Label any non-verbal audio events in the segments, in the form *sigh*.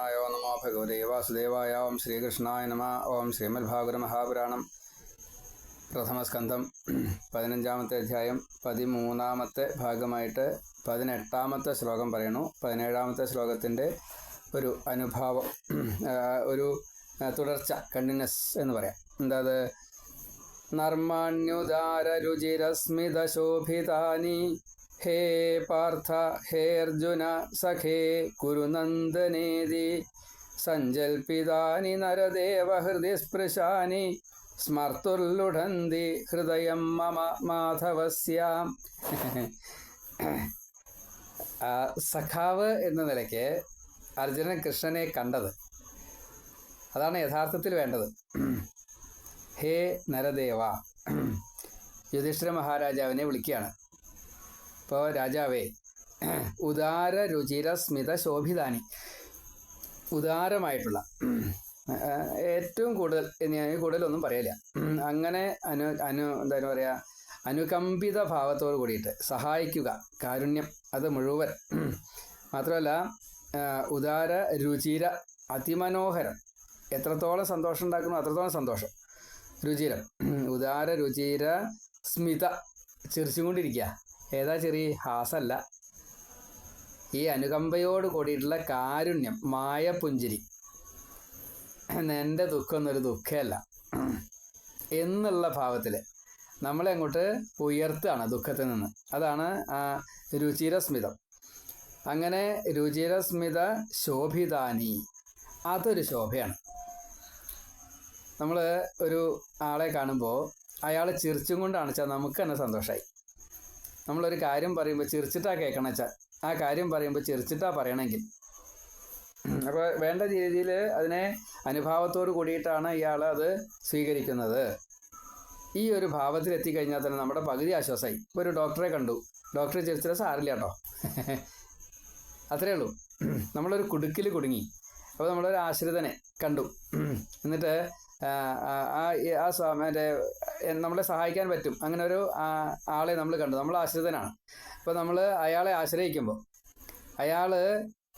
നാരായണായ നമോ ഭഗവതേ വാസുദേവായ ഓം ശ്രീകൃഷ്ണായ നമ ഓം ശ്രീമദ്ഭാഗവത മഹാപുരാണം. പ്രഥമസ്കന്ധം പതിനഞ്ചാമത്തെ അധ്യായം പതിമൂന്നാമത്തെ ഭാഗമായിട്ട് പതിനെട്ടാമത്തെ ശ്ലോകം പറയുന്നു. പതിനേഴാമത്തെ ശ്ലോകത്തിന്റെ ഒരു അനുഭാവം ഒരു തുടർച്ച കണ്ടിന്യൂസ് എന്ന് പറയാം. എന്താ അത് നർമാണ്യുദാരരുചിരസ്മിതശോഭിതാനി ഹേ പാർത്ഥ ഹേ അർജുന സഖേ കുരുനന്ദനേതി സഞ്ജൽപിതാനി നരദേവഹൃദി സ്പൃശാനി സ്മർത്തുർലുഢന്തി ഹൃദയം മമ മാധവസ്യാം. സഖാവ് എന്ന നിലയ്ക്ക് അർജുനൻ കൃഷ്ണനെ കണ്ടത്. അതാണ് യഥാർത്ഥത്തിൽ വേണ്ടത്. ഹേ നരദേവ. യുധിഷ്ഠിര മഹാരാജാവിനെ വിളിക്കുകയാണ്. ഇപ്പോൾ രാജാവേ ഉദാര രുചിര സ്മിത ശോഭിതാനി. ഉദാരമായിട്ടുള്ള ഏറ്റവും കൂടുതൽ കൂടുതലൊന്നും പറയില്ല. അങ്ങനെ അനു അനു എന്താ പറയുക അനുകമ്പിത ഭാവത്തോട് കൂടിയിട്ട് സഹായിക്കുക കാരുണ്യം അത് മുഴുവൻ. മാത്രമല്ല ഉദാര രുചിര അതിമനോഹരം. എത്രത്തോളം സന്തോഷം ഉണ്ടാക്കുന്നു അത്രത്തോളം സന്തോഷം. രുചിരം. ഉദാര രുചിര സ്മിത ചിരിച്ചും കൊണ്ടിരിക്കുക ഏതാ ചെറിയ ഹാസല്ല? ഈ അനുകമ്പയോട് കൂടിയിട്ടുള്ള കാരുണ്യം മായപുഞ്ചിരി. എന്റെ ദുഃഖം എന്നൊരു ദുഃഖമല്ല. എന്നുള്ള ഭാവത്തിൽ നമ്മളെ അങ്ങോട്ട് ഉയർത്തുകയാണ് ദുഃഖത്തിൽ നിന്ന്. അതാണ് ആ രുചിരസ്മിതം. അങ്ങനെ രുചിരസ്മിത ശോഭിതാനി അതൊരു ശോഭയാണ്. നമ്മൾ ഒരു ആളെ കാണുമ്പോൾ അയാൾ ചിരിച്ചും കൊണ്ടാണ് വെച്ചാൽ നമുക്ക് തന്നെ സന്തോഷമായി നമ്മളൊരു കാര്യം പറയുമ്പോൾ ചിരിച്ചിട്ടാ കേൾക്കണച്ച ആ കാര്യം പറയുമ്പോൾ ചിരിച്ചിട്ടാ പറയണമെങ്കിൽ അപ്പോൾ വേണ്ട രീതിയിൽ അതിനെ അനുഭാവത്തോട് കൂടിയിട്ടാണ് ഇയാൾ അത് സ്വീകരിക്കുന്നത്. ഈ ഒരു ഭാവത്തിൽ എത്തിക്കഴിഞ്ഞാൽ തന്നെ നമ്മുടെ പകുതി ആശ്വാസമായി ഇപ്പോൾ ഒരു ഡോക്ടറെ കണ്ടു. ഡോക്ടറെ ചിരിച്ചാൽ സാറില്ല കേട്ടോ. അത്രേ ഉള്ളൂ. നമ്മളൊരു കുടുക്കിൽ കുടുങ്ങി. അപ്പോൾ നമ്മളൊരു ആശ്രിതനെ കണ്ടു. എന്നിട്ട് ആ, ആ, മറ്റേ നമ്മളെ സഹായിക്കാൻ പറ്റും. അങ്ങനെ ഒരു ആളെ നമ്മൾ കണ്ടു. നമ്മൾ ആശ്രിതനാണ്. അപ്പോൾ നമ്മൾ അയാളെ ആശ്രയിക്കുമ്പോൾ അയാൾ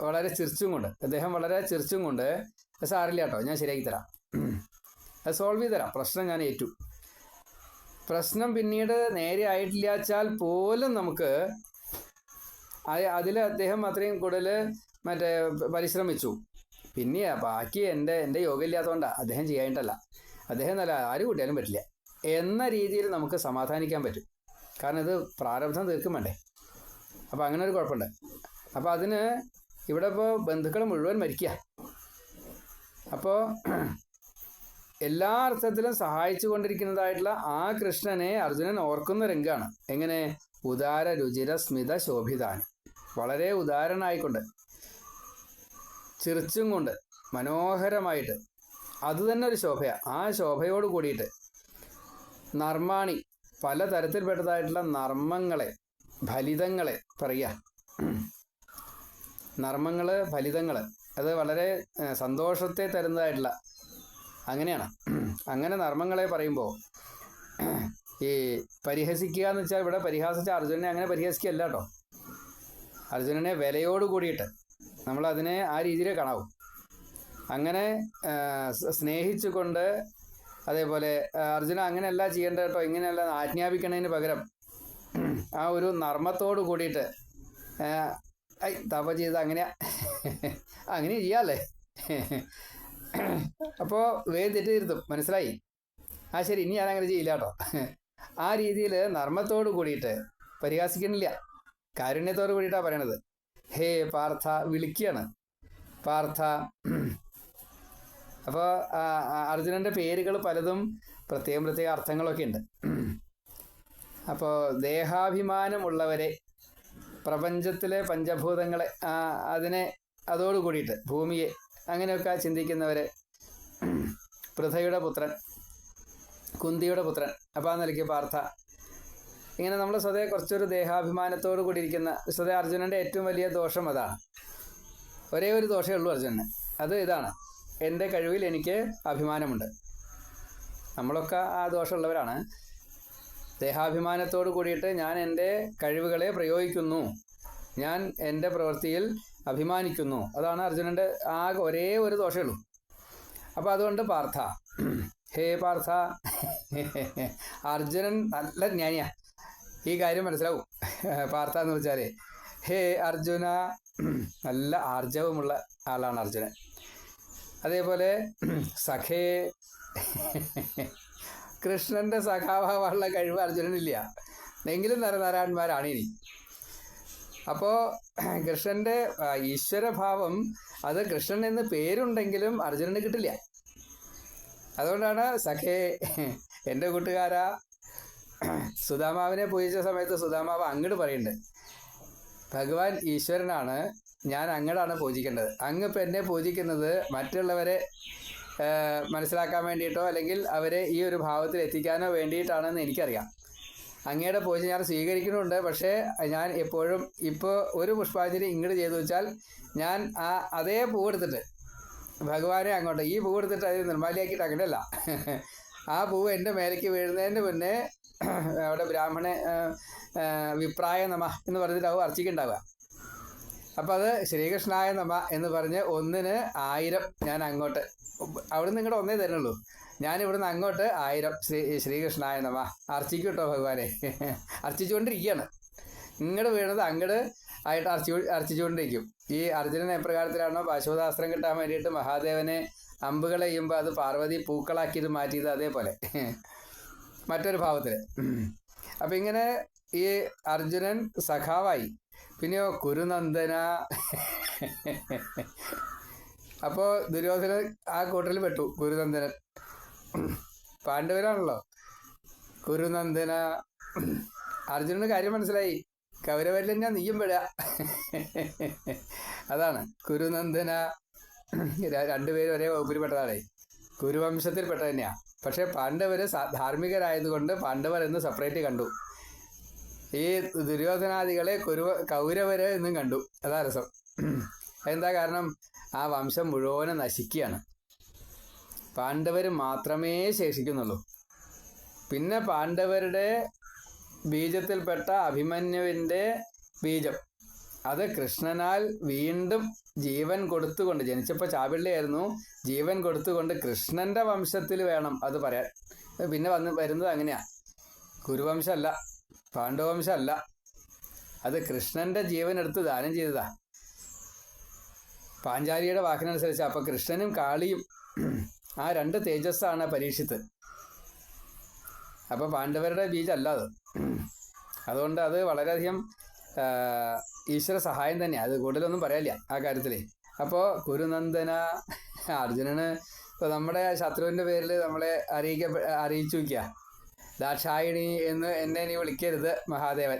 വളരെ ചിരിച്ചും കൊണ്ട് അദ്ദേഹം വളരെ ചിരിച്ചും കൊണ്ട് സാറില്ല കേട്ടോ ഞാൻ ശരിയാക്കി തരാം. അത് സോൾവ് ചെയ്ത് തരാം. പ്രശ്നം ഞാൻ ഏറ്റു. പ്രശ്നം പിന്നീട് നേരെ ആയിട്ടില്ല വെച്ചാൽ പോലും നമുക്ക് അതിൽ അദ്ദേഹം അത്രയും കൂടുതൽ മറ്റേ പരിശ്രമിച്ചു. പിന്നെ ബാക്കി എന്റെ എന്റെ യോഗം ഇല്ലാത്തതുകൊണ്ടാണ് അദ്ദേഹം ചെയ്യാനിട്ടല്ല. അദ്ദേഹം നല്ല ആര് കൂട്ടിയാലും പറ്റില്ല. എന്ന രീതിയിൽ നമുക്ക് സമാധാനിക്കാൻ പറ്റും. കാരണം ഇത് പ്രാരബ്ധം തീർക്കും വേണ്ടേ. അപ്പോൾ അങ്ങനെ ഒരു കുഴപ്പമുണ്ട്. അപ്പോൾ അതിന് ഇവിടെ ഇപ്പോൾ ബന്ധുക്കൾ മുഴുവൻ മരിക്കുക അപ്പോൾ എല്ലാ അർത്ഥത്തിലും സഹായിച്ചു കൊണ്ടിരിക്കുന്നതായിട്ടുള്ള ആ കൃഷ്ണനെ അർജുനൻ ഓർക്കുന്ന രംഗാണ്. എങ്ങനെ? ഉദാര രുചിര സ്മിത ശോഭിതാനി. വളരെ ഉദാരനായിക്കൊണ്ട്. ചിറിച്ചും കൊണ്ട് മനോഹരമായിട്ട്. അത് തന്നെ ഒരു ശോഭയാണ് ആ ശോഭയോട് കൂടിയിട്ട് നർമാണി പല തരത്തിൽപ്പെട്ടതായിട്ടുള്ള നർമ്മങ്ങളെ ഫലിതങ്ങളെ പറയുക. നർമ്മങ്ങൾ ഫലിതങ്ങൾ അത് വളരെ സന്തോഷത്തെ തരുന്നതായിട്ടുള്ള അങ്ങനെയാണ്. അങ്ങനെ നർമ്മങ്ങളെ പറയുമ്പോൾ ഈ പരിഹസിക്കുക എന്ന് വെച്ചാൽ ഇവിടെ പരിഹാസിച്ച അർജുനനെ അങ്ങനെ പരിഹസിക്കുകയല്ല കേട്ടോ. അർജുനനെ വിലയോട് കൂടിയിട്ട് നമ്മൾ അതിനെ ആ രീതിയിലേ കാണാവൂ. അങ്ങനെ സ്നേഹിച്ചുകൊണ്ട് അതേപോലെ അർജുന അങ്ങനെയല്ല ചെയ്യേണ്ടത് കേട്ടോ ഇങ്ങനെയല്ല ആജ്ഞാപിക്കണതിന് പകരം ആ ഒരു നർമ്മത്തോട് കൂടിയിട്ട് ഐ തപ ചെയ്ത് അങ്ങനെയാ അങ്ങനെ ചെയ്യാല്ലേ? അപ്പോൾ വേഗം തെറ്റിരുത്തും മനസ്സിലായി? ആ ശരി ഇനി ഞാൻ അങ്ങനെ ചെയ്യില്ല കേട്ടോ. ആ രീതിയിൽ നർമ്മത്തോട് കൂടിയിട്ട് പരിഹാസിക്കണില്ല. കാരുണ്യത്തോട് കൂടിയിട്ടാണ് പറയണത്. ഹേ പാർത്ഥ വിളിക്കുകയാണ് പാർത്ഥ. അപ്പോൾ അർജുനന്റെ പേരുകൾ പലതും പ്രത്യേകം പ്രത്യേക അർത്ഥങ്ങളൊക്കെ ഉണ്ട്. അപ്പോൾ ദേഹാഭിമാനമുള്ളവരെ പ്രപഞ്ചത്തിലെ പഞ്ചഭൂതങ്ങളെ അതിനെ അതോട് കൂടിയിട്ട് ഭൂമിയെ അങ്ങനെയൊക്കെ ചിന്തിക്കുന്നവരെ പൃഥയുടെ പുത്രൻ കുന്തിയുടെ പുത്രൻ അപ്പോൾ ആ നിലയ്ക്ക് പാർത്ഥ. ഇങ്ങനെ നമ്മൾ സ്വതേ കുറച്ചൊരു ദേഹാഭിമാനത്തോട് കൂടിയിരിക്കുന്ന സ്വതേ അർജുനന്റെ ഏറ്റവും വലിയ ദോഷം അതാണ് ഒരേ ഒരു ദോഷമേ ഉള്ളൂ അർജുനന്. അത് ഇതാണ്. എന്റെ കഴിവിൽ എനിക്ക് അഭിമാനമുണ്ട്. നമ്മളൊക്കെ ആ ദോഷമുള്ളവരാണ്. ദേഹാഭിമാനത്തോട് കൂടിയിട്ട് ഞാൻ എന്റെ കഴിവുകളെ പ്രയോഗിക്കുന്നു. ഞാൻ എന്റെ പ്രവൃത്തിയിൽ അഭിമാനിക്കുന്നു. അതാണ് അർജുനന്റെ ആ ഒരേ ഒരു ദോഷമുള്ളൂ അപ്പോൾ അതുകൊണ്ട് പാർത്ഥ. ഹേ പാർത്ഥ. അർജുനൻ നല്ല ജ്ഞാനിയാ. ഈ കാര്യം മനസ്സിലാവും. പാർത്ഥ എന്ന് വെച്ചാൽ ഹേ അർജുന നല്ല ആർജവമുള്ള ആളാണ് അർജുനൻ. അതേപോലെ സഖേ കൃഷ്ണന്റെ സഖാഭാവമുള്ള കഴിവ് അർജുനനില്ല. എങ്കിലും നരനാരായണന്മാരാണ് ഇനി. അപ്പോൾ കൃഷ്ണന്റെ ഈശ്വരഭാവം അത് കൃഷ്ണൻ എന്ന് പേരുണ്ടെങ്കിലും അർജുനന് കിട്ടില്ല. അതുകൊണ്ടാണ് സഖേ എന്റെ കൂട്ടുകാരാ സുധാമാവിനെ പൂജിച്ച സമയത്ത് സുധാമാവ് അങ്ങോട്ട് പറയുന്നുണ്ട് ഭഗവാൻ ഈശ്വരനാണ് ഞാൻ അങ്ങടാണ് പൂജിക്കേണ്ടത്. അങ്ങ് ഇപ്പം എന്നെ പൂജിക്കുന്നത് മറ്റുള്ളവരെ മനസ്സിലാക്കാൻ വേണ്ടിയിട്ടോ അല്ലെങ്കിൽ അവരെ ഈ ഒരു ഭാവത്തിൽ എത്തിക്കാനോ വേണ്ടിയിട്ടാണെന്ന് എനിക്കറിയാം. അങ്ങയുടെ പൂജ ഞാൻ സ്വീകരിക്കുന്നുണ്ട് പക്ഷേ ഞാൻ എപ്പോഴും ഇപ്പോൾ ഒരു പുഷ്പാഞ്ജലി ഇങ്ങോട്ട് ചെയ്തു വെച്ചാൽ ഞാൻ ആ അതേ പൂ എടുത്തിട്ട് ഭഗവാനെ അങ്ങോട്ട് ഈ പൂ എടുത്തിട്ട് അതിന് നിർമ്മാലിയാക്കിയിട്ട് അങ്ങനെയല്ല ആ പൂവ് എന്റെ മേലേക്ക് വീഴുന്നതിന് മുന്നേ അവിടെ ബ്രാഹ്മണ വിപ്രായ നമ എന്ന് പറഞ്ഞിട്ടാവും അർച്ചിക്കുണ്ടാവുക. അപ്പോൾ അത് ശ്രീകൃഷ്ണായ നമ എന്ന് പറഞ്ഞ് ഒന്നിന് ആയിരം ഞാൻ അങ്ങോട്ട് അവിടുന്ന് നിങ്ങളുടെ ഒന്നേ തരുന്നുള്ളൂ. ഞാൻ ഇവിടുന്ന് അങ്ങോട്ട് ആയിരം ശ്രീ ശ്രീകൃഷ്ണായ നമ അർച്ചിക്കും കേട്ടോ ഭഗവാനെ. *laughs* അർച്ചിച്ചുകൊണ്ടിരിക്കുകയാണ്. ഇങ്ങോട്ട് വീണത് അങ്ങട് ആയിട്ട് അർച്ചി അർച്ചിച്ചുകൊണ്ടിരിക്കും. ഈ അർജുനൻ എപ്രകാരത്തിലാണോ പാശുവദാസ്ത്രം കിട്ടാൻ വേണ്ടിയിട്ട് മഹാദേവനെ അമ്പുകൾ ചെയ്യുമ്പോൾ അത് പാർവതി പൂക്കളാക്കിയത് മാറ്റിയത് അതേപോലെ. *laughs* മറ്റൊരു ഭാവത്തിൽ അപ്പം ഇങ്ങനെ ഈ അർജുനൻ സഖാവായി. പിന്നെയോ കുരുനന്ദന. അപ്പോൾ ദുര്യോധന ആ കൂട്ടറിൽ പെട്ടു കുരുനന്ദനൻ. പാണ്ഡവരാണല്ലോ. കുരുനന്ദന. അർജുനന് കാര്യം മനസ്സിലായി. കൗരവരിൽ ഞാൻ നീയും പെടുക. അതാണ്. കുരുനന്ദന. രണ്ടുപേരും ഒരേ വകുപ്പിൽപ്പെട്ടതാണ്. കുരുവംശത്തിൽപ്പെട്ട തന്നെയാണ് പക്ഷേ പാണ്ഡവര് സ- ധാർമ്മികരായതുകൊണ്ട് പാണ്ഡവർ എന്ന് സെപ്പറേറ്റ് കണ്ടു. ഈ ദുര്യോധനാദികളെ കുരുവ കൗരവര് എന്നും കണ്ടു. അതാ രസം. എന്താ കാരണം? ആ വംശം മുഴുവനും നശിക്കുകയാണ്. പാണ്ഡവർ മാത്രമേ ശേഷിക്കുന്നുള്ളൂ. പിന്നെ പാണ്ഡവരുടെ ബീജത്തിൽപ്പെട്ട അഭിമന്യുവിന്റെ ബീജം. അത് കൃഷ്ണനാൽ വീണ്ടും ജീവൻ കൊടുത്തുകൊണ്ട് ജനിച്ചപ്പോൾ ചാപിള്ളിയായിരുന്നു. ജീവൻ കൊടുത്തുകൊണ്ട് കൃഷ്ണന്റെ വംശത്തിൽ വേണം അത് പറയാൻ. പിന്നെ വന്ന് വരുന്നത് അങ്ങനെയാ. ഗുരുവംശമല്ല പാണ്ഡവംശമല്ല അത് കൃഷ്ണന്റെ ജീവൻ എടുത്ത് ദാനം ചെയ്തതാ. പാഞ്ചാലിയുടെ വാക്കിനനുസരിച്ച് അപ്പൊ കൃഷ്ണനും കാളിയും ആ രണ്ട് തേജസ്സാണ് പരീക്ഷിത്ത് അപ്പൊ പാണ്ഡവരുടെ ബീജല്ല അത്. അതുകൊണ്ട് അത് വളരെയധികം ഈശ്വര സഹായം തന്നെ. അത് കൂടുതലൊന്നും പറയാല്ല ആ കാര്യത്തിൽ. അപ്പോ കുരുനന്ദന അർജുനന് ഇപ്പൊ നമ്മുടെ ശത്രുവിന്റെ പേരിൽ നമ്മളെ അറിയിക്ക അറിയിച്ചു വയ്ക്കുക ദാക്ഷായണി എന്ന് എന്നെ നീ വിളിക്കരുത് മഹാദേവൻ.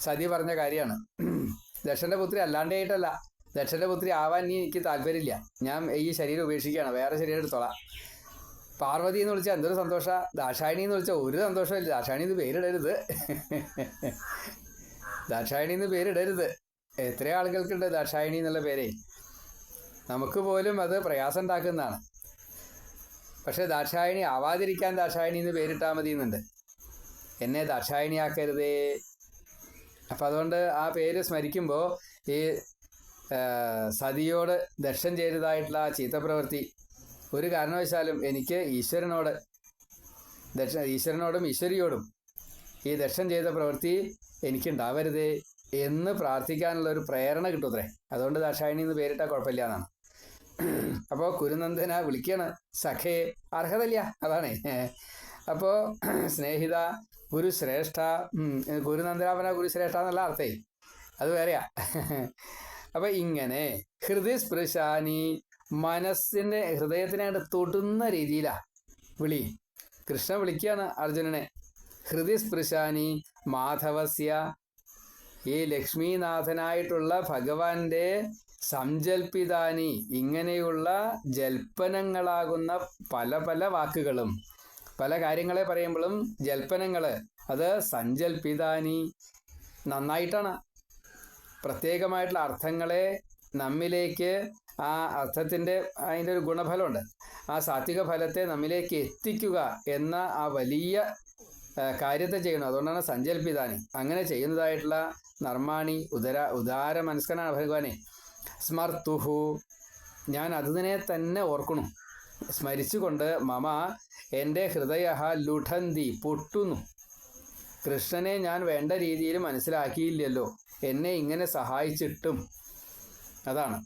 സതി പറഞ്ഞ കാര്യമാണ്. ദക്ഷന്റെ പുത്രി അല്ലാണ്ടേ ആയിട്ടല്ല ദക്ഷന്റെ പുത്രി ആവാൻ നീ എനിക്ക് താല്പര്യമില്ല. ഞാൻ ഈ ശരീരം ഉപേക്ഷിക്കുകയാണ്. വേറെ ശരീരം എടുത്തോളാം. പാർവതി എന്ന് വിളിച്ചാൽ എന്തൊരു സന്തോഷ. ദാക്ഷായണി എന്ന് വിളിച്ചാൽ ഒരു സന്തോഷമില്ല. ദാക്ഷായണി എന്ന് പേരിടരുത്. ദാക്ഷായണി എന്ന് പേരിടരുത്. എത്ര ആളുകൾക്കുണ്ട് ദാക്ഷായണി എന്നുള്ള പേര്. നമുക്ക് പോലും അത് പ്രയാസം ഉണ്ടാക്കുന്നതാണ് പക്ഷേ ദാക്ഷായണി ആവാതിരിക്കാൻ ദാക്ഷായണി എന്ന് പേരിട്ടാൽ മതി എന്നുണ്ട് എന്നെ ദാക്ഷായണിയാക്കരുതേ. അപ്പം അതുകൊണ്ട് ആ പേര് സ്മരിക്കുമ്പോൾ ഈ സതിയോട് ദക്ഷം ചെയ്തതായിട്ടുള്ള ആ ചീത്തപ്രവൃത്തി ഒരു കാരണവശാലും എനിക്ക് ഈശ്വരനോട് ദക്ഷ ഈശ്വരനോടും ഈശ്വരിയോടും ഈ ദക്ഷൻ ചെയ്ത പ്രവൃത്തി എനിക്കുണ്ടാവരുത് എന്ന് പ്രാർത്ഥിക്കാനുള്ള ഒരു പ്രേരണ കിട്ടൂത്രേ. അതുകൊണ്ട് ദാക്ഷായണി എന്ന് പേരിട്ടാൽ കുഴപ്പമില്ല എന്നാണ്. അപ്പോൾ കുരുനന്ദന വിളിക്കണ. സഖേ അർഹതല്ല. അതാണ്. അപ്പോൾ സ്നേഹിത ഗുരുശ്രേഷ്ഠ ഗുരുനന്ദനാപന ഗുരുശ്രേഷ്ഠ എന്നുള്ള അർത്ഥേ. അത് വേറെയാ. അപ്പൊ ഇങ്ങനെ ഹൃദയസ്പൃശാനി മനസ്സിന്റെ ഹൃദയത്തിനായിട്ട് തൊടുന്ന രീതിയിലാ വിളി. കൃഷ്ണ വിളിക്കുകയാണ് അർജുനനെ. ഹൃദയസ്പൃശാനി മാധവസ്യ. ഈ ലക്ഷ്മീനാഥനായിട്ടുള്ള ഭഗവാന്റെ സംജൽപ്പിതാനി ഇങ്ങനെയുള്ള ജൽപ്പനങ്ങളാകുന്ന പല പല വാക്കുകളും പല കാര്യങ്ങളെ പറയുമ്പോഴും ജൽപ്പനങ്ങൾ അത് സഞ്ചൽപ്പിതാനി നന്നായിട്ടാണ്. പ്രത്യേകമായിട്ടുള്ള അർത്ഥങ്ങളെ നമ്മിലേക്ക് ആ അർത്ഥത്തിന്റെ അതിന്റെ ഒരു ഗുണഫലമുണ്ട്. ആ സാത്വിക ഫലത്തെ നമ്മിലേക്ക് എത്തിക്കുക എന്ന ആ വലിയ കാര്യത്തെ ചെയ്യണം അതുകൊണ്ടാണ് സഞ്ചൽപ്പിതാനി അങ്ങനെ ചെയ്യുന്നതായിട്ടുള്ള നർമാണി ഉദര ഉദാര മനസ്കനാണ് ഭഗവാനെ. സ്മർത്തുഹു. ഞാൻ അതിനെ തന്നെ ഓർക്കണു സ്മരിച്ചുകൊണ്ട് മമ എന്റെ ഹൃദയ ലുഠന്തി പൊട്ടുന്നു. കൃഷ്ണനെ ഞാൻ വേണ്ട രീതിയിൽ മനസ്സിലാക്കിയില്ലല്ലോ. എന്നെ ഇങ്ങനെ സഹായിച്ചിട്ടും. അതാണ്.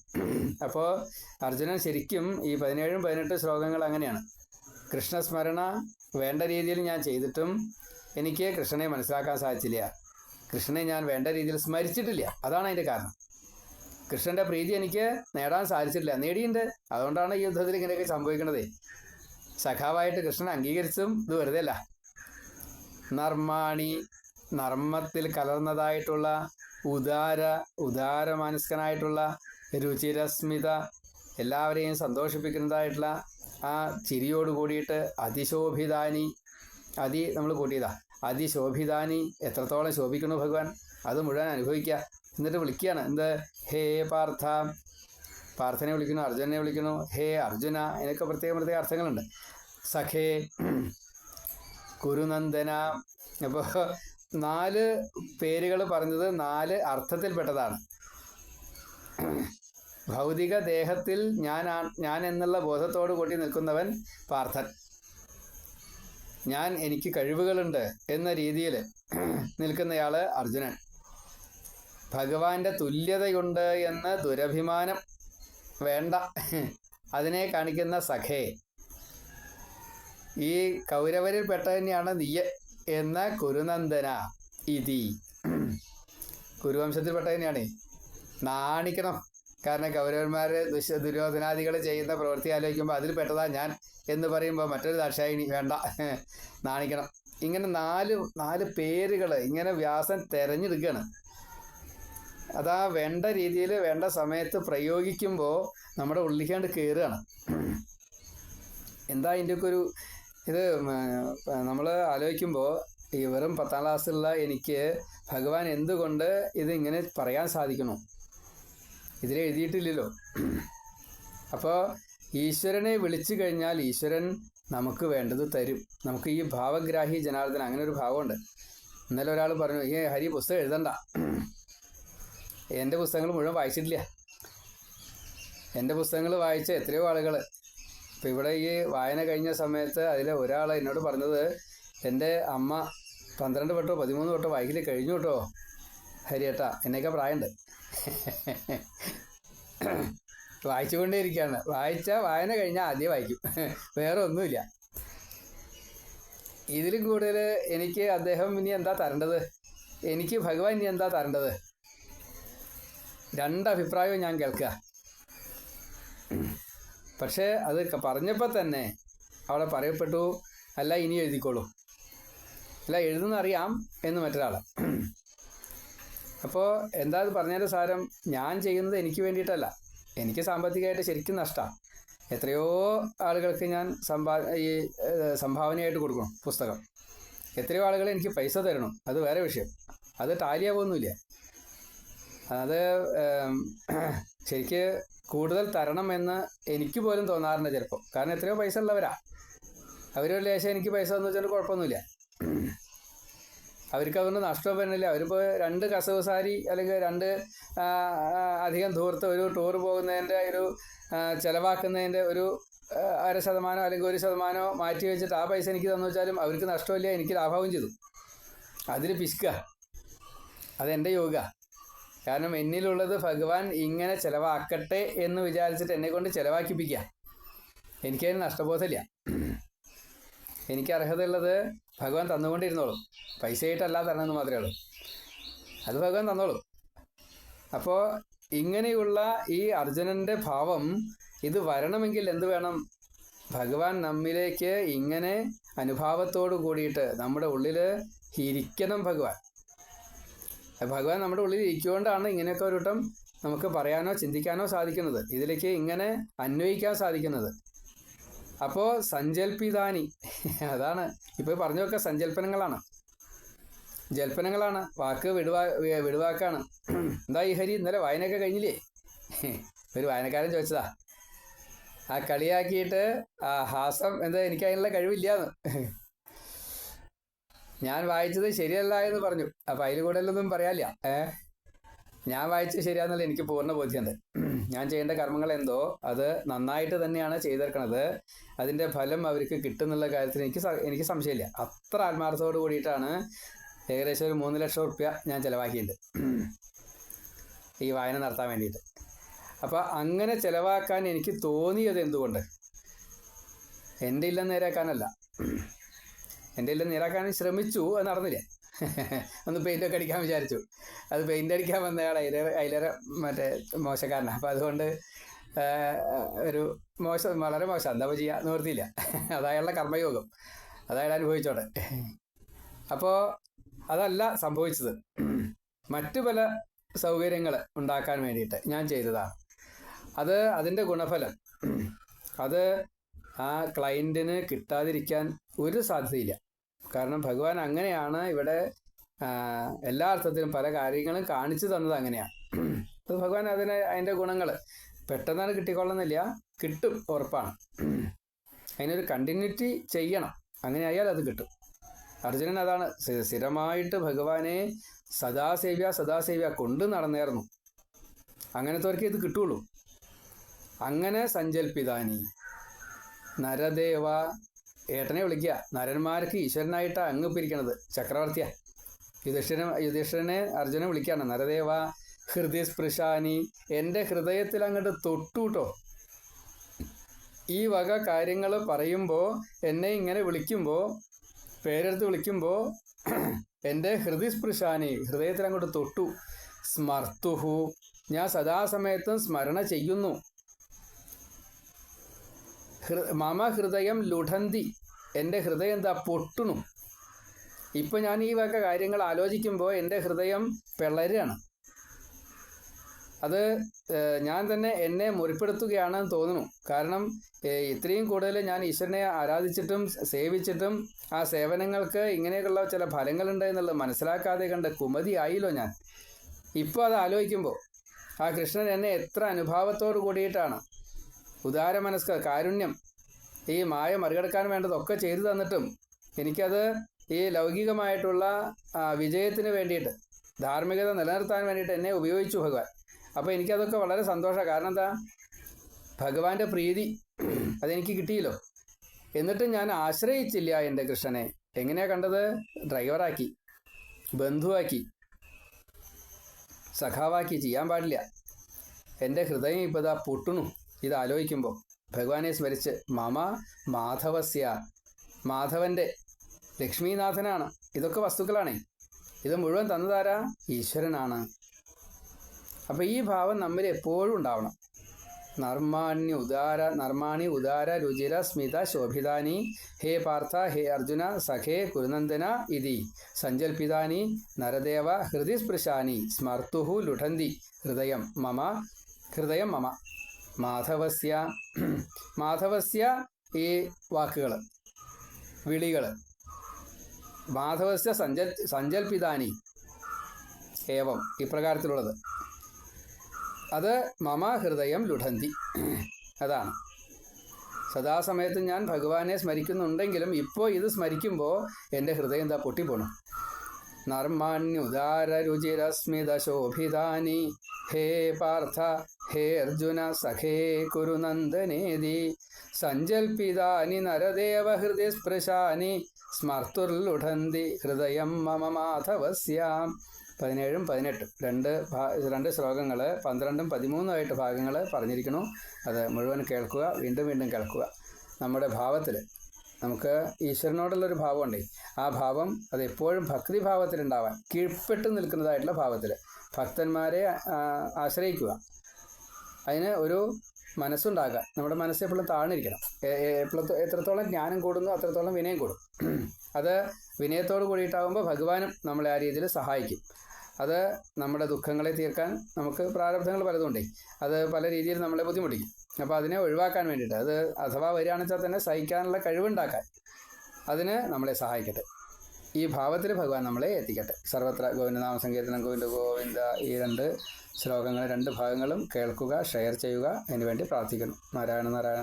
അപ്പോൾ അർജുനൻ ശരിക്കും ഈ പതിനേഴും പതിനെട്ട് ശ്ലോകങ്ങൾ അങ്ങനെയാണ്. കൃഷ്ണസ്മരണ വേണ്ട രീതിയിൽ ഞാൻ ചെയ്തിട്ടും എനിക്ക് കൃഷ്ണനെ മനസ്സിലാക്കാൻ സാധിച്ചില്ല. കൃഷ്ണനെ ഞാൻ വേണ്ട രീതിയിൽ സ്മരിച്ചിട്ടില്ല. അതാണ് അതിന്റെ കാരണം. കൃഷ്ണന്റെ പ്രീതി എനിക്ക് നേടാൻ സാധിച്ചിട്ടില്ല. നേടിയിട്ടുണ്ട്. അതുകൊണ്ടാണ് ഈ യുദ്ധത്തിൽ ഇങ്ങനെയൊക്കെ സംഭവിക്കുന്നത്. സഖാവായിട്ട് കൃഷ്ണൻ അംഗീകരിച്ചും ഇത് വെറുതെ അല്ല. നർമാണി നർമ്മത്തിൽ കലർന്നതായിട്ടുള്ള ഉദാര ഉദാരമാനസ്കനായിട്ടുള്ള രുചിരസ്മിത എല്ലാവരെയും സന്തോഷിപ്പിക്കുന്നതായിട്ടുള്ള ആ ചിരിയോട് കൂടിയിട്ട് അതിശോഭിതാനി അതി നമ്മൾ കൂട്ടിയതാ. അതിശോഭിതാനി എത്രത്തോളം ശോഭിക്കണു ഭഗവാൻ? അത് മുഴുവൻ അനുഭവിക്കുക. എന്നിട്ട് വിളിക്കുകയാണ്. എന്ത്? ഹേ പാർത്ഥ. പാർത്ഥനെ വിളിക്കുന്നു അർജുനെ വിളിക്കുന്നു. ഹേ അർജുന ഇതിനൊക്കെ പ്രത്യേക പ്രത്യേക അർത്ഥങ്ങളുണ്ട്. സഖേ കുരുനന്ദന. അപ്പോൾ നാല് പേരുകൾ പറഞ്ഞത് നാല് അർത്ഥത്തിൽപ്പെട്ടതാണ്. ഭൗതിക ദേഹത്തിൽ ഞാൻ ഞാൻ എന്നുള്ള ബോധത്തോടു കൂടി നിൽക്കുന്നവൻ പാർത്ഥൻ. ഞാൻ എനിക്ക് കഴിവുകളുണ്ട് എന്ന രീതിയിൽ നിൽക്കുന്നയാൾ അർജുനൻ. ഭഗവാന്റെ തുല്യതയുണ്ട് എന്ന് ദുരഭിമാനം വേണ്ട. അതിനെ കാണിക്കുന്ന സഖേ. ഈ കൗരവരിൽ പെട്ട തന്നെയാണ് നീയ എന്ന കുരുനന്ദന ഇതി. കുരുവംശത്തിൽപ്പെട്ട തന്നെയാണ് നാണിക്കണം. കാരണം കൗരവന്മാർ ദുശ ദുര്യോധനാദികൾ ചെയ്യുന്ന പ്രവൃത്തി ആലോചിക്കുമ്പോൾ അതിൽ പെട്ടതാ ഞാൻ എന്ന് പറയുമ്പോൾ മറ്റൊരു ദാക്ഷായിണി വേണ്ട. നാണിക്കണം. ഇങ്ങനെ നാല് നാല് പേരുകൾ ഇങ്ങനെ വ്യാസൻ തിരഞ്ഞെടുക്കുകയാണ് അതാ വേണ്ട രീതിയിൽ വേണ്ട സമയത്ത് പ്രയോഗിക്കുമ്പോൾ നമ്മുടെ ഉള്ളിക്കാണ്ട് കയറുകയാണ് എന്താ ഇതിന്റെയൊക്കെ ഒരു ഇത് നമ്മൾ ആലോചിക്കുമ്പോൾ ഈ വെറും പത്താം ക്ലാസ്സിലുള്ള എനിക്ക് ഭഗവാൻ എന്തുകൊണ്ട് ഇതിങ്ങനെ പറയാൻ സാധിക്കണു ഇതിൽ എഴുതിയിട്ടില്ലല്ലോ അപ്പോൾ ഈശ്വരനെ വിളിച്ചു കഴിഞ്ഞാൽ ഈശ്വരൻ നമുക്ക് വേണ്ടത് തരും. നമുക്ക് ഈ ഭാവഗ്രാഹി ജനാർദ്ദന അങ്ങനെ ഒരു ഭാവമുണ്ട്. ഇന്നലെ ഒരാൾ പറഞ്ഞു ഏ ഹരി പുസ്തകം എഴുതണ്ട. എന്റെ പുസ്തകങ്ങൾ മുഴുവൻ വായിച്ചിട്ടില്ല. എന്റെ പുസ്തകങ്ങൾ വായിച്ച എത്രയോ ആളുകൾ ഇപ്പം ഇവിടെ ഈ വായന കഴിഞ്ഞ സമയത്ത് അതിൽ ഒരാൾ എന്നോട് പറഞ്ഞത് എന്റെ അമ്മ പന്ത്രണ്ട് വട്ടോ പതിമൂന്ന് വട്ടോ വായിക്കൽ കഴിഞ്ഞു കേട്ടോ ഹരിയേട്ടാ. എന്നൊക്കെ പ്രായമുണ്ട്. വായിച്ചുകൊണ്ടേയിരിക്കുകയാണ്. വായിച്ച വായന കഴിഞ്ഞാൽ ആദ്യം വായിക്കും. വേറെ ഒന്നുമില്ല. ഇതിലും കൂടുതൽ എനിക്ക് അദ്ദേഹം ഇനി എന്താ തരേണ്ടത്? എനിക്ക് ഭഗവാൻ ഇനി എന്താ തരേണ്ടത്? രണ്ടഭിപ്രായവും ഞാൻ കേൾക്കുക. പക്ഷേ അത് പറഞ്ഞപ്പോൾ തന്നെ അവിടെ പറയപ്പെട്ടു. അല്ല ഇനി എഴുതിക്കോളൂ. അല്ല എഴുതുന്നറിയാം എന്ന് മറ്റൊരാൾ അപ്പോൾ എന്താ അത് പറഞ്ഞതിന്റെ സാരം ഞാൻ ചെയ്യുന്നത് എനിക്ക് വേണ്ടിയിട്ടല്ല. എനിക്ക് സാമ്പത്തികമായിട്ട് ശരിക്കും നഷ്ടമാണ് എത്രയോ ആളുകൾക്ക് ഞാൻ സംഭാ ഈ സംഭാവനയായിട്ട് കൊടുക്കണം പുസ്തകം. എത്രയോ ആളുകൾ എനിക്ക് പൈസ തരണം. അത് വേറെ വിഷയം. അത് ടാലിയാവൊന്നുമില്ല. അത് *clears throat* ശരിക്ക് കൂടുതൽ തരണം എന്ന് എനിക്ക് പോലും തോന്നാറുണ്ട് ചിലപ്പോൾ കാരണം എത്രയോ പൈസ ഉള്ളവരാ. അവരൊരു ലേശം എനിക്ക് പൈസ തന്നു വെച്ചാൽ കുഴപ്പമൊന്നുമില്ല. അവർക്ക് അതുകൊണ്ട് നഷ്ടം വരുന്നില്ല. അവരിപ്പോൾ രണ്ട് കസവുസാരി അല്ലെങ്കിൽ രണ്ട് അധികം ദൂരത്ത് ഒരു ടൂർ പോകുന്നതിന്റെ ഒരു ചിലവാക്കുന്നതിന്റെ ഒരു അര ശതമാനോ അല്ലെങ്കിൽ ഒരു ശതമാനോ മാറ്റി വെച്ചിട്ട് ആ പൈസ എനിക്ക് തന്നു വെച്ചാലും അവർക്ക് നഷ്ടമില്ല എനിക്ക് ലാഭവും ചെയ്തു. അതിൽ പിശുക്കുക അതെന്റെ യോഗ. കാരണം എന്നിലുള്ളത് ഭഗവാൻ ഇങ്ങനെ ചിലവാക്കട്ടെ എന്ന് വിചാരിച്ചിട്ട് എന്നെ കൊണ്ട് ചിലവാക്കിപ്പിക്കുക എനിക്കതിന് നഷ്ടബോധമില്ല. എനിക്ക് അർഹതയുള്ളത് ഭഗവാൻ തന്നുകൊണ്ടിരുന്നോളൂ. പൈസയായിട്ടല്ല തരണമെന്ന് മാത്രമേ ഉള്ളൂ. അത് ഭഗവാൻ തന്നോളൂ. അപ്പോൾ ഇങ്ങനെയുള്ള ഈ അർജുനന്റെ ഭാവം ഇത് വരണമെങ്കിൽ എന്ത് വേണം? ഭഗവാൻ നമ്മിലേക്ക് ഇങ്ങനെ അനുഭാവത്തോടു കൂടിയിട്ട് നമ്മുടെ ഉള്ളിൽ ഇരിക്കണം ഭഗവാൻ. ഭഗവാൻ നമ്മുടെ ഉള്ളിൽ ഇരിക്കുകൊണ്ടാണ് ഇങ്ങനെയൊക്കെ ഒരു വട്ടം നമുക്ക് പറയാനോ ചിന്തിക്കാനോ സാധിക്കുന്നത്. ഇതിലേക്ക് ഇങ്ങനെ അന്വയിക്കാൻ സാധിക്കുന്നത്. അപ്പോൾ സഞ്ചൽപിതാനി. അതാണ്. ഇപ്പോൾ പറഞ്ഞൊക്കെ സഞ്ചൽപ്പനങ്ങളാണ്. ജൽപ്പനങ്ങളാണ്. വാക്ക് വിടുവാ വിടുവാക്കാണ്. എന്താ ഈ ഹരി? ഇന്നലെ വായനയൊക്കെ കഴിഞ്ഞില്ലേ? ഒരു വായനക്കാരൻ ചോദിച്ചതാ. ആ കളിയാക്കിയിട്ട് ആ ഹാസം എന്താ എനിക്ക് അതിനുള്ള കഴിവില്ലാന്ന്. ഞാൻ വായിച്ചത് ശരിയല്ല എന്ന് പറഞ്ഞു. അപ്പൊ അതിൽ കൂടുതലൊന്നും പറയാനില്ല. ഏ? ഞാൻ വായിച്ച് ശരിയാണെന്നുള്ള എനിക്ക് പൂർണ ബോധ്യമുണ്ട്. ഞാൻ ചെയ്യേണ്ട കർമ്മങ്ങൾ എന്തോ അത് നന്നായിട്ട് തന്നെയാണ് ചെയ്തെടുക്കണത്. അതിന്റെ ഫലം അവർക്ക് കിട്ടുന്നുള്ള കാര്യത്തിൽ എനിക്ക് എനിക്ക് സംശയമില്ല. അത്ര ആത്മാർത്ഥത്തോട് കൂടിയിട്ടാണ് ഏകദേശം ഒരു മൂന്ന് ലക്ഷം റുപ്യ ഞാൻ ചിലവാക്കിയിട്ടുണ്ട്. ഈ വായന നടത്താൻ വേണ്ടിയിട്ട്. അപ്പോൾ അങ്ങനെ ചിലവാക്കാൻ എനിക്ക് തോന്നിയത് എന്തുകൊണ്ട്? എന്റെ ഇല്ലം നേരാക്കാനല്ല. എന്റെ ഇല്ലം നേരാക്കാൻ ശ്രമിച്ചു അത് നടന്നില്ല. ഒന്ന് പെയിന്റ് ഒക്കെ അടിക്കാൻ വിചാരിച്ചു. അത് പെയിന്റ് അടിക്കാൻ വന്നയാൾ അതിലേറെ അതിലേറെ മറ്റേ മോശക്കാരനാണ് അപ്പം അതുകൊണ്ട് ഒരു മോശം വളരെ മോശം. എന്താ ചെയ്യുക നിവർത്തിയില്ല അയാളുടെ കർമ്മയോഗം. അതയാൾ അനുഭവിച്ചോട്ടെ. അപ്പോൾ അതല്ല സംഭവിച്ചത്. മറ്റു പല സൗകര്യങ്ങൾ ഉണ്ടാക്കാൻ വേണ്ടിയിട്ട് ഞാൻ ചെയ്തതാണ് അത് അതിന്റെ ഗുണഫലം. അത് ആ ക്ലയന്റിന് കിട്ടാതിരിക്കാൻ ഒരു സാധ്യതയില്ല. കാരണം ഭഗവാൻ അങ്ങനെയാണ് ഇവിടെ എല്ലാ അർത്ഥത്തിലും പല കാര്യങ്ങളും കാണിച്ചു തന്നത് അങ്ങനെയാണ്. അത് ഭഗവാൻ അതിന് അതിന്റെ ഗുണങ്ങൾ പെട്ടെന്നാണ് കിട്ടിക്കൊള്ളുന്നില്ല കിട്ടും ഉറപ്പാണ്. അതിനൊരു കണ്ടിന്യൂറ്റി ചെയ്യണം. അങ്ങനെ ആയാൽ അത് കിട്ടും. അർജുനൻ അതാണ് സ്ഥി- സ്ഥിരമായിട്ട് ഭഗവാനെ സദാസേവ്യ സദാസേവ്യ കൊണ്ട് നടന്നേർന്നു. അങ്ങനത്തെവർക്കേ ഇത് കിട്ടുള്ളൂ. അങ്ങനെ സഞ്ചൽപ്പിതാനി. നരദേവ ഏട്ടനെ വിളിക്കുക. നരന്മാർക്ക് ഈശ്വരനായിട്ട് അങ്ങ് പിരിക്കണത് ചക്രവർത്തിയാ. യുധിഷ്ഠിരൻ യുധിഷ്ഠിരനെ അർജുനെ വിളിക്കുകയാണ്. നരദേവ ഹൃദയസ്പൃശാനി എന്റെ ഹൃദയത്തിൽ അങ്ങോട്ട് തൊട്ടുട്ടോ. ഈ വക കാര്യങ്ങൾ പറയുമ്പോൾ എന്നെ ഇങ്ങനെ വിളിക്കുമ്പോൾ പേരെടുത്ത് വിളിക്കുമ്പോൾ എന്റെ ഹൃദയസ്പൃശാനി ഹൃദയത്തിൽ അങ്ങോട്ട് തൊട്ടു. സ്മർത്തുഹു. ഞാൻ സദാസമയത്തും സ്മരണ ചെയ്യുന്നു. ഹൃ- മമ ഹൃദയം ലുഠന്തി എന്റെ ഹൃദയം എന്താ പൊട്ടുന്നു ഇപ്പം ഞാൻ ഈ വക കാര്യങ്ങൾ ആലോചിക്കുമ്പോൾ എന്റെ ഹൃദയം പിളരുകയാണ് അത് ഞാൻ തന്നെ എന്നെ മുറിപ്പെടുത്തുകയാണെന്ന് തോന്നുന്നു. കാരണം ഇത്രയും കൂടുതൽ ഞാൻ ഈശ്വരനെ ആരാധിച്ചിട്ടും സേവിച്ചിട്ടും ആ സേവനങ്ങൾക്ക് ഇങ്ങനെയൊക്കെയുള്ള ചില ഫലങ്ങളുണ്ട് എന്നുള്ളത് മനസ്സിലാക്കാതെ കണ്ട് കുമതിയായില്ലോ ഞാൻ. ഇപ്പോൾ അത് ആലോചിക്കുമ്പോൾ ആ കൃഷ്ണൻ എന്നെ എത്ര അനുഭാവത്തോട് കൂടിയിട്ടാണ് ഉദാര മനസ്ക കാരുണ്യം ഈ മായ മറികടക്കാൻ വേണ്ടതൊക്കെ ചെയ്തു തന്നിട്ടും എനിക്കത് ഈ ലൗകികമായിട്ടുള്ള വിജയത്തിന് വേണ്ടിയിട്ട് ധാർമ്മികത നിലനിർത്താൻ വേണ്ടിയിട്ട് എന്നെ ഉപയോഗിച്ചു ഭഗവാൻ. അപ്പോൾ എനിക്കതൊക്കെ വളരെ സന്തോഷമാണ് കാരണം എന്താ? ഭഗവാന്റെ പ്രീതി അതെനിക്ക് കിട്ടിയല്ലോ. എന്നിട്ടും ഞാൻ ആശ്രയിച്ചില്ല എന്റെ കൃഷ്ണനെ. എങ്ങനെയാ കണ്ടത്? ഡ്രൈവറാക്കി ബന്ധുവാക്കി സഖാവാക്കി ചെയ്യാൻ പാടില്ല. എന്റെ ഹൃദയം ഇപ്പോൾ ഇതാ പൊട്ടുന്നു ഇത് ആലോചിക്കുമ്പോൾ ഭഗവാനെ സ്മരിച്ച് മമ മാധവസ്യ. മാധവന്റെ ലക്ഷ്മീനാഥനാണ്. ഇതൊക്കെ വസ്തുക്കളാണേ. ഇത് മുഴുവൻ തന്നതാരാ? ഈശ്വരനാണ്. അപ്പോൾ ഈ ഭാവം നമ്മൾ എപ്പോഴും ഉണ്ടാവണം. നർമാണ്യ ഉദാര നർമാണി ഉദാര രുചിര സ്മിത ശോഭിതാനി. ഹേ പാർത്ഥ ഹേ അർജുന സഖേ കുരുനന്ദന ഇതി. സഞ്ചൽപിതാനി നരദേവ ഹൃദി സ്പൃശാനി സ്മർത്തുഹു ലുഠന്തി. ഹൃദയം മമ ഹൃദയം മമ. മാധവസ്യ മാധവസ്യ ഈ വാക്കുകൾ വിളികൾ മാധവസ്യ സഞ്ചൽ സഞ്ചൽപിതാനി ഏവം ഇപ്രകാരത്തിലുള്ളത്. അത് മമ ഹൃദയം ലുഢന്തി അതാണ്. സദാസമയത്ത് ഞാൻ ഭഗവാനെ സ്മരിക്കുന്നുണ്ടെങ്കിലും ഇപ്പോൾ ഇത് സ്മരിക്കുമ്പോൾ എന്റെ ഹൃദയം എന്താ പൊട്ടിപ്പോണു. നർമാണ്യുദാര രുചിരസ്മിത ശോഭിതാനി ഹേ പാർത്ഥ ഹേ അർജുന സഖേ കുരുനന്ദനേതി സഞ്ചൽപ്പിതാനി നരദേവ ഹൃദയ സ്പൃശാനി സ്മർത്തുർലുഠന്തി ഹൃദയം മമ മാധവസ്യാം. പതിനേഴും പതിനെട്ടും. രണ്ട് രണ്ട് ശ്ലോകങ്ങൾ പന്ത്രണ്ടും പതിമൂന്നുമായിട്ട് ഭാഗങ്ങൾ പറഞ്ഞിരിക്കുന്നു. അത് മുഴുവൻ കേൾക്കുക വീണ്ടും വീണ്ടും കേൾക്കുക. നമ്മുടെ ഭാവത്തിൽ നമുക്ക് ഈശ്വരനോടുള്ള ഈശ്വരനോടുള്ളൊരു ഭാവമുണ്ട്. ആ ഭാവം അത് എപ്പോഴും ഭക്തിഭാവത്തിലുണ്ടാവാൻ കീഴ്പ്പെട്ട് നിൽക്കുന്നതായിട്ടുള്ള ഭാവത്തിൽ ഭക്തന്മാരെ ആശ്രയിക്കുക. അതിന് ഒരു മനസ്സുണ്ടാക്കുക നമ്മുടെ മനസ്സ് എപ്പോഴും താഴ്ന്നിരിക്കണം. എത്രത്തോളം ജ്ഞാനം കൂടുന്നു അത്രത്തോളം വിനയം കൂടും. അത് വിനയത്തോട് കൂടിയിട്ടാകുമ്പോൾ ഭഗവാനും നമ്മളെ ആ രീതിയിൽ സഹായിക്കും. അത് നമ്മുടെ ദുഃഖങ്ങളെ തീർക്കാൻ നമുക്ക് പ്രാരബ്ധങ്ങൾ പലതുണ്ടേ അത് പല രീതിയിൽ നമ്മളെ ബുദ്ധിമുട്ടിക്കും. അപ്പോൾ അതിനെ ഒഴിവാക്കാൻ വേണ്ടിയിട്ട് അത് അഥവാ വരികയാണെന്ന് വെച്ചാൽ തന്നെ സഹിക്കാനുള്ള കഴിവുണ്ടാക്കാൻ അതിന് നമ്മളെ സഹായിക്കട്ടെ. ഈ ഭാവത്തിൽ ഭഗവാൻ നമ്മളെ എത്തിക്കട്ടെ. സർവത്ര ഗോവിന്ദനാമ സങ്കീർത്തനം ഗോവിന്ദ ഗോവിന്ദ ഈ രണ്ട് ശ്ലോകങ്ങൾ രണ്ട് ഭാഗങ്ങളും കേൾക്കുക ഷെയർ ചെയ്യുക അതിനുവേണ്ടി പ്രാർത്ഥിക്കുന്നു. നാരായണ നാരായണ